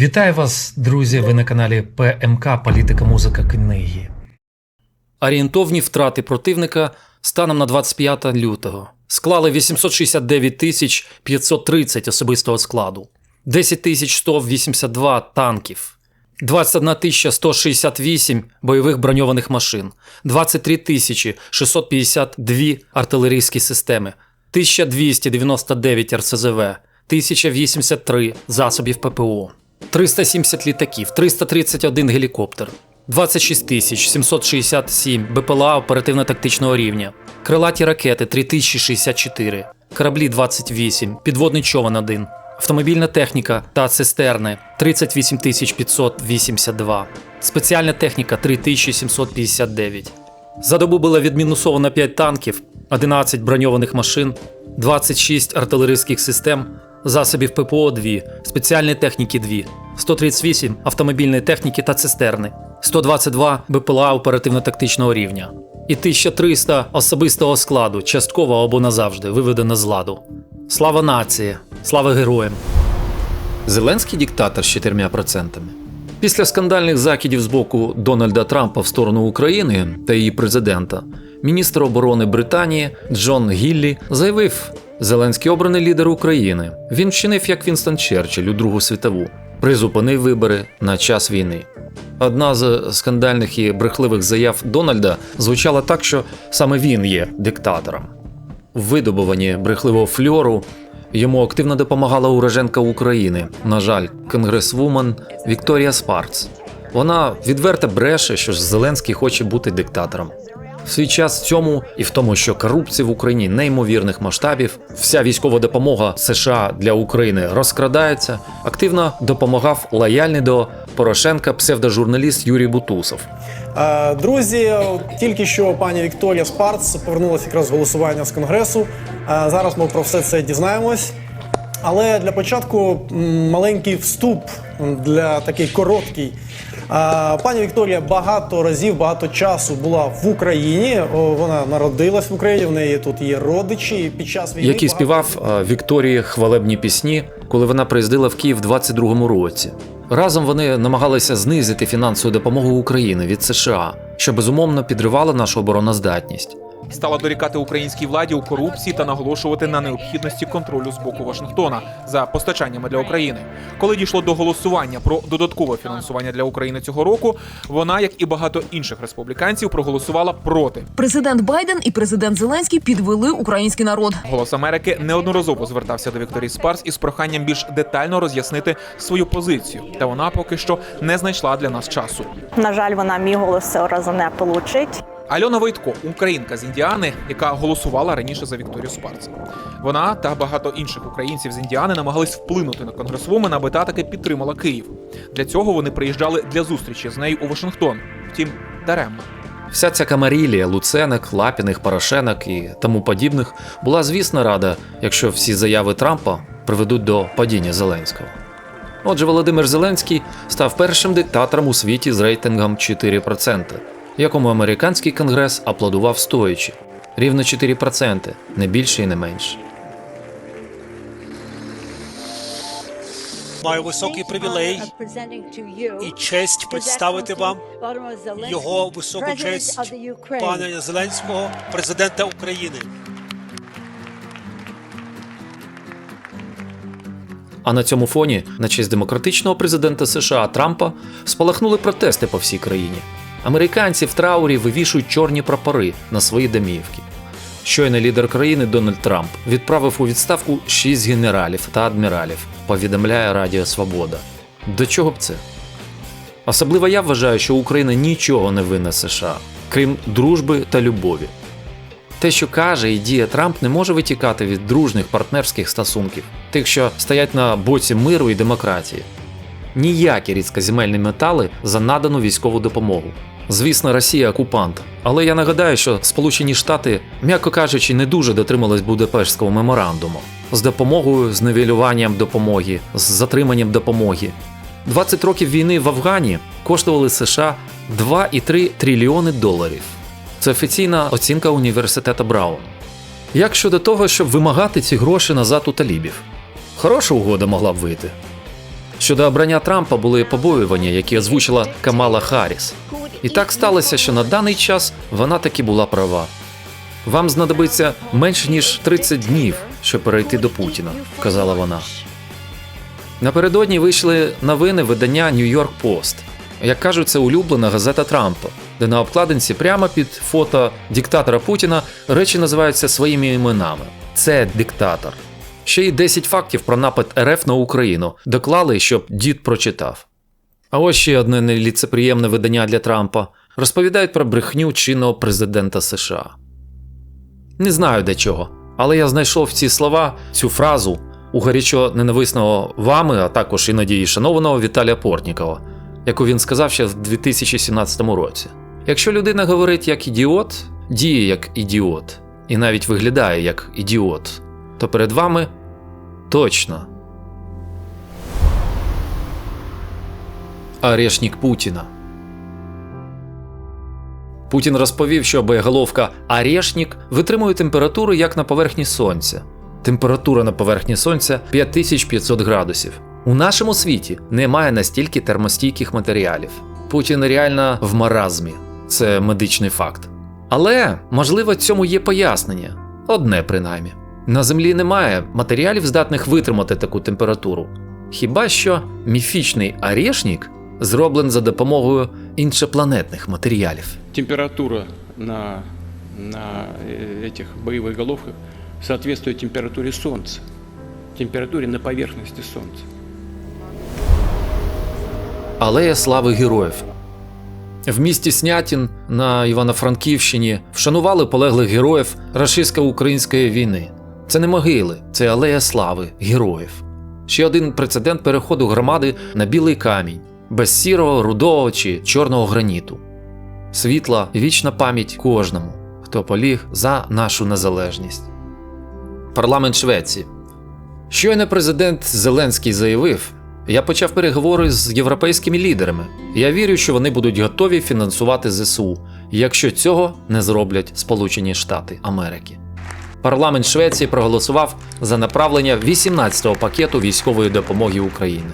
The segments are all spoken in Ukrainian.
Вітаю вас, друзі! Ви на каналі ПМК Політика, музика, книги. Орієнтовні втрати противника станом на 25 лютого. Склали 869 тисяч 530 особистого складу, 10 тисяч 182 танків, 21 тисяча 168 бойових броньованих машин, 23 тисячі 652 артилерійські системи, 1299 РСЗВ, 1083 засобів ППО, 370 літаків, 331 гелікоптер, 26 тисяч 767 БПЛА оперативно-тактичного рівня, крилаті ракети 3064, кораблі 28, підводний човен 1, автомобільна техніка та цистерни 38 582, спеціальна техніка 3759. За добу було відмінусовано 5 танків, 11 броньованих машин, 26 артилерійських систем, засобів ППО 2, спеціальної техніки 2, 138 автомобільної техніки та цистерни, 122 БПЛА оперативно-тактичного рівня і 1300 особистого складу, частково або назавжди виведено з ладу. Слава нації! Слава героям! Зеленський диктатор з 4%. Після скандальних закидів з боку Дональда Трампа в сторону України та її президента, міністр оборони Британії Джон Гіллі заявив: Зеленський обраний лідер України. Він вчинив як Вінстон Черчилль у Другу світову, призупинив вибори на час війни. Одна з скандальних і брехливих заяв Дональда звучала так, що саме він є диктатором. В видобуванні брехливого фльору йому активно допомагала уроженка України, на жаль, конгресвумен Вікторія Спарц. Вона відверто бреше, що Зеленський хоче бути диктатором. В свій час в цьому і в тому, що корупція в Україні неймовірних масштабів, вся військова допомога США для України розкрадається, активно допомагав лояльний до Порошенка псевдожурналіст Юрій Бутусов. Друзі, тільки що пані Вікторія Спарц повернулася якраз з голосування з конгресу. Зараз ми про все це дізнаємось. Але для початку маленький вступ для такий короткий. Пані Вікторія багато разів, багато часу була в Україні. Вона народилась в Україні. В неї тут є родичі. Під час війни який співав Вікторії хвалебні пісні, коли вона приїздила в Київ в 22-му році. Разом вони намагалися знизити фінансову допомогу України від США, що безумовно підривало нашу обороноздатність. Стала дорікати українській владі у корупції та наголошувати на необхідності контролю з боку Вашингтона за постачаннями для України. Коли дійшло до голосування про додаткове фінансування для України цього року, вона, як і багато інших республіканців, проголосувала проти. Президент Байден і президент Зеленський підвели український народ. Голос Америки неодноразово звертався до Вікторії Спарс із проханням більш детально роз'яснити свою позицію, та вона поки що не знайшла для нас часу. На жаль, вона мій голос цього разу не получить. Альона Войтко, українка з Індіани, яка голосувала раніше за Вікторію Спарц. Вона та багато інших українців з Індіани намагались вплинути на конгресвумен, аби та таки підтримала Київ. Для цього вони приїжджали для зустрічі з нею у Вашингтон. Втім, даремно. Вся ця камарілія Луценок, Лапіних, Порошенок і тому подібних була, звісно, рада, якщо всі заяви Трампа приведуть до падіння Зеленського. Отже, Володимир Зеленський став першим диктатором у світі з рейтингом 4%, якому американський конгрес аплодував стоячи. Рівно 4%, не більше і не менше. Маю високий привілей і честь представити вам його високу честь пана Зеленського, президента України. А на цьому фоні, на честь демократичного президента США Трампа, спалахнули протести по всій країні. Американці в траурі вивішують чорні прапори на свої домівки. Щойно лідер країни Дональд Трамп відправив у відставку шість генералів та адміралів, повідомляє Радіо Свобода. До чого б це? Особливо я вважаю, що Україна нічого не винна США, крім дружби та любові. Те, що каже і діє Трамп, не може витікати від дружних партнерських стосунків, тих, що стоять на боці миру і демократії. Ніякі рідкоземельні метали за надану військову допомогу. Звісно, Росія окупант, але я нагадаю, що Сполучені Штати, м'яко кажучи, не дуже дотримались Будапештського меморандуму з допомогою, з нивелюванням допомоги, з затриманням допомоги. 20 років війни в Афгані коштували США 2,3 трильйони доларів. Це офіційна оцінка університету Браун. Як щодо того, щоб вимагати ці гроші назад у талібів? Хороша угода могла б вийти. Щодо обрання Трампа були побоювання, які озвучила Камала Харріс. І так сталося, що на даний час вона таки була права. Вам знадобиться менш ніж 30 днів, щоб перейти до Путіна, казала вона. Напередодні вийшли новини видання York Post. Як кажуть, це улюблена газета Трампа, де на обкладинці прямо під фото диктатора Путіна речі називаються своїми іменами. Це диктатор. Ще й 10 фактів про напад РФ на Україну доклали, щоб дід прочитав. А ось ще одне неліцеприємне видання для Трампа розповідають про брехню чинного президента США. Не знаю для чого, але я знайшов ці слова, цю фразу у гарячо ненависного вами, а також іноді і шанованого Віталія Портнікова, яку він сказав ще в 2017 році. Якщо людина говорить як ідіот, діє як ідіот, і навіть виглядає як ідіот, то перед вами точно Орешник Путіна. Путін розповів, що боєголовка Орешник витримує температуру як на поверхні сонця. Температура на поверхні сонця 5500 градусів. У нашому світі немає настільки термостійких матеріалів. Путін реально в маразмі. Це медичний факт. Але, можливо, цьому є пояснення. Одне принаймні. На землі немає матеріалів, здатних витримати таку температуру. Хіба що міфічний орешник зроблений за допомогою іншопланетних матеріалів. температура на, на э, этих боевых головках соответствует температуре Солнца, температуре на поверхности Солнца. Алея слави героїв. В місті Снятін на Івано-Франківщині вшанували полеглих героїв рашистсько-української війни. Це не могили, це алея слави героїв. Ще один прецедент переходу громади на білий камінь, без сірого, рудого чи чорного граніту. Світла вічна пам'ять кожному, хто поліг за нашу незалежність. Парламент Швеції. Щойно президент Зеленський заявив: я почав переговори з європейськими лідерами. Я вірю, що вони будуть готові фінансувати ЗСУ, якщо цього не зроблять Сполучені Штати Америки. Парламент Швеції проголосував за направлення 18-го пакету військової допомоги Україні.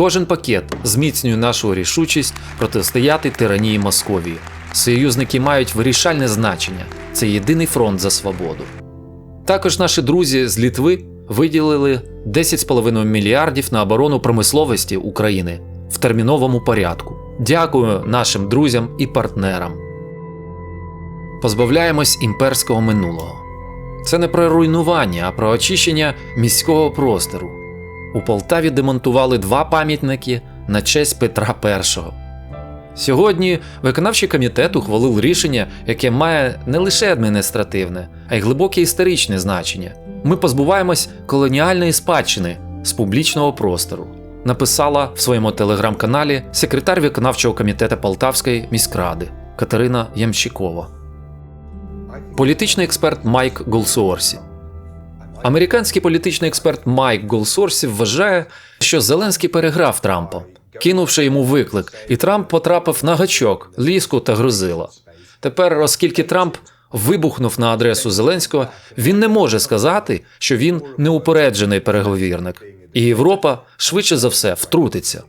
Кожен пакет зміцнює нашу рішучість протистояти тиранії Московії. Союзники мають вирішальне значення. Це єдиний фронт за свободу. Також наші друзі з Літви виділили 10,5 мільярдів на оборону промисловості України в терміновому порядку. Дякую нашим друзям і партнерам. Позбавляємось імперського минулого. Це не про руйнування, а про очищення міського простору. У Полтаві демонтували два пам'ятники на честь Петра І. Сьогодні виконавчий комітет ухвалив рішення, яке має не лише адміністративне, а й глибоке історичне значення. Ми позбуваємось колоніальної спадщини з публічного простору. Написала в своєму телеграм-каналі секретар виконавчого комітету Полтавської міськради Катерина Ямщикова. Політичний експерт Майк Голсуорсі. Американський політичний експерт Майк Голсорсі вважає, що Зеленський переграв Трампа, кинувши йому виклик, і Трамп потрапив на гачок, ліску та грузила. Тепер, оскільки Трамп вибухнув на адресу Зеленського, він не може сказати, що він неупереджений переговірник, і Європа швидше за все втрутиться.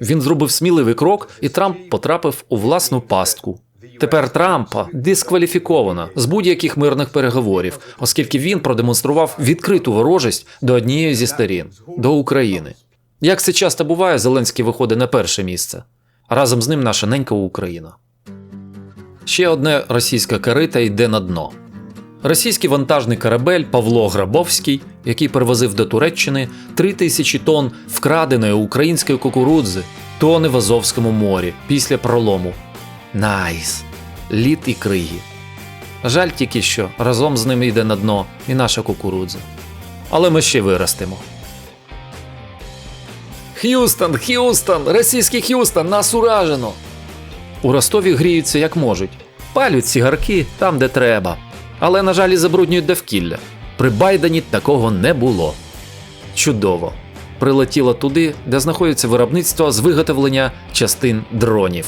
Він зробив сміливий крок, і Трамп потрапив у власну пастку. Тепер Трампа дискваліфіковано з будь-яких мирних переговорів, оскільки він продемонстрував відкриту ворожість до однієї зі сторін до України. Як це часто буває, Зеленський виходить на перше місце, разом з ним наша ненька Україна. Ще одне російське корита йде на дно. Російський вантажний корабель Павло Грабовський, який перевозив до Туреччини 3 тисячі тонн вкраденої української кукурудзи, тоне в Азовському морі після пролому. Найс! Лід і криги. Жаль тільки що разом з ним йде на дно і наша кукурудза. Але ми ще виростемо. Х'юстон, Х'юстон, російський Х'юстон, нас уражено. У Ростові гріються як можуть, палють цигарки там, де треба. Але, на жаль, і забруднюють довкілля. При Байдені такого не було. Чудово. Прилетіло туди, де знаходиться виробництво з виготовлення частин дронів.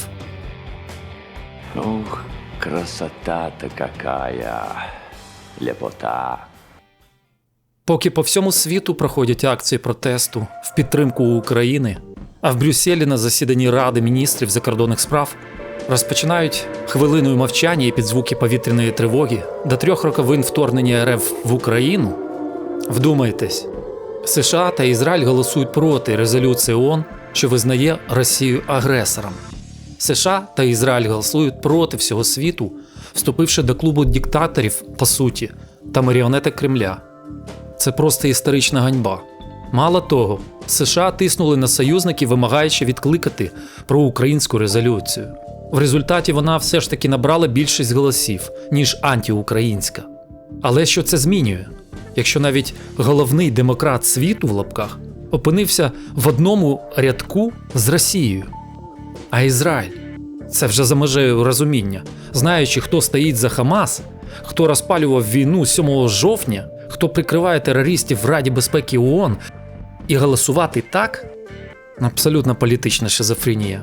Ух, красота-то какая! Лепота! Поки по всьому світу проходять акції протесту в підтримку України, А в Брюсселі на засіданні Ради міністрів закордонних справ розпочинають хвилиною мовчання і під звуки повітряної тривоги до трьох роковин вторгнення РФ в Україну. Вдумайтесь, США та Ізраїль голосують проти резолюції ООН, що визнає Росію агресором. США та Ізраїль голосують проти всього світу, вступивши до клубу диктаторів, по суті, та маріонеток Кремля. Це просто історична ганьба. Мало того, США тиснули на союзників, вимагаючи відкликати проукраїнську резолюцію. В результаті вона все ж таки набрала більшість голосів, ніж антиукраїнська. Але що це змінює? Якщо навіть головний демократ світу в лапках опинився в одному рядку з Росією, а Ізраїль це вже за межею розуміння, знаючи, хто стоїть за Хамас, хто розпалював війну 7 жовтня, хто прикриває терористів в Раді безпеки ООН, і голосувати так абсолютно політична шизофренія.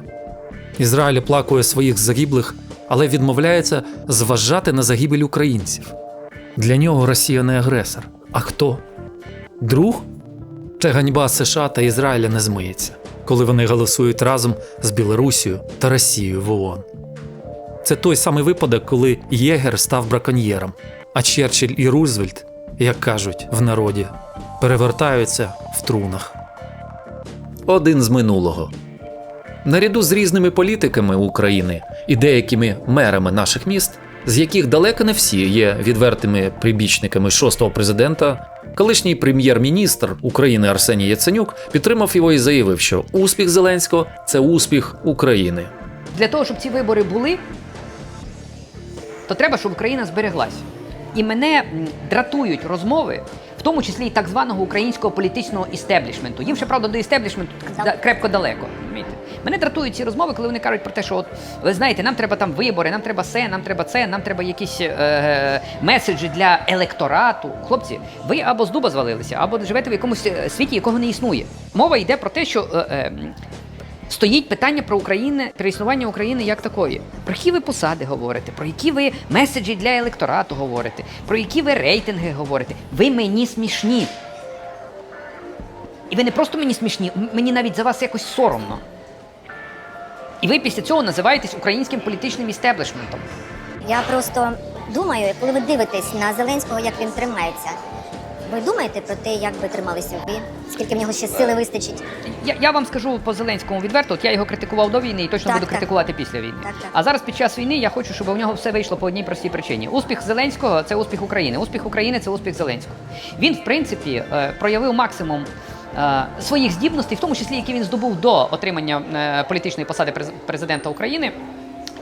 Ізраїль оплакує своїх загиблих, але відмовляється зважати на загибель українців. Для нього Росія не агресор. А хто? Друг? Це ганьба США та Ізраїля не змиється, коли вони голосують разом з Білорусією та Росією в ООН. Це той самий випадок, коли Єгер став браконьєром, а Черчилль і Рузвельт, як кажуть в народі, перевертаються в трунах. Один з минулого. Наряду з різними політиками України і деякими мерами наших міст, з яких далеко не всі є відвертими прибічниками шостого президента, колишній прем'єр-міністр України Арсеній Яценюк підтримав його і заявив, що успіх Зеленського це успіх України. Для того, щоб ці вибори були, то треба, щоб Україна збереглась. І мене дратують розмови, тому числі і так званого українського політичного істеблішменту. Їм ще правда до істеблішменту крепко далеко. Мене дратують ці розмови, коли вони кажуть про те, що от ви знаєте, нам треба там вибори, нам треба це, нам треба це, нам треба якісь е, меседжі для електорату. Хлопці, ви або з дуба звалилися, або живете в якомусь е, світі, якого не існує. Мова йде про те, що. Е, е, Стоїть питання про Україну, про існування України як такої. Про які ви посади говорите, про які ви меседжі для електорату говорите, про які ви рейтинги говорите. Ви мені смішні. І ви не просто мені смішні, мені навіть за вас якось соромно. І ви після цього називаєтесь українським політичним істеблішментом. Я просто думаю, коли ви дивитесь на Зеленського, як він тримається. Ви думаєте про те, як би трималися ви? Скільки в нього ще сили вистачить? Я, я вам скажу по Зеленському відверто, от я його критикував до війни і точно Так, буду так. критикувати після війни. Так, так. А зараз під час війни я хочу, щоб у нього все вийшло по одній простій причині. Успіх Зеленського це успіх України. Успіх України це успіх Зеленського. Він, в принципі, е, проявив максимум. е, Своїх здібностей, в тому числі, які він здобув до отримання е, політичної посади през- президента України,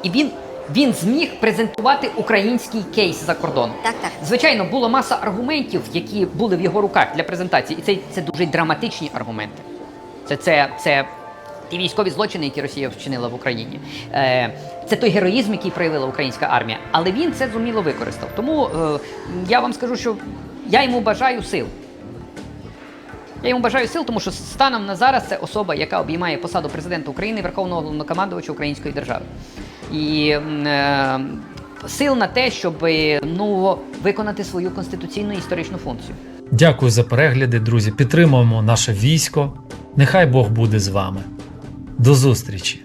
і він, він зміг презентувати український кейс за кордоном. Так, так. Звичайно, було маса аргументів, які були в його руках для презентації, і це, це дуже драматичні аргументи. Це, це, це ті військові злочини, які Росія вчинила в Україні. Е, це той героїзм, який проявила українська армія. Але він це зуміло використав. Тому е, я вам скажу, що я йому бажаю сил. Я йому бажаю сил, тому що станом на зараз це особа, яка обіймає посаду президента України, Верховного головнокомандувача Української держави. І е, сил на те, щоб ну, виконати свою конституційну історичну функцію. Дякую за перегляди, друзі. Підтримуємо наше військо. Нехай Бог буде з вами. До зустрічі!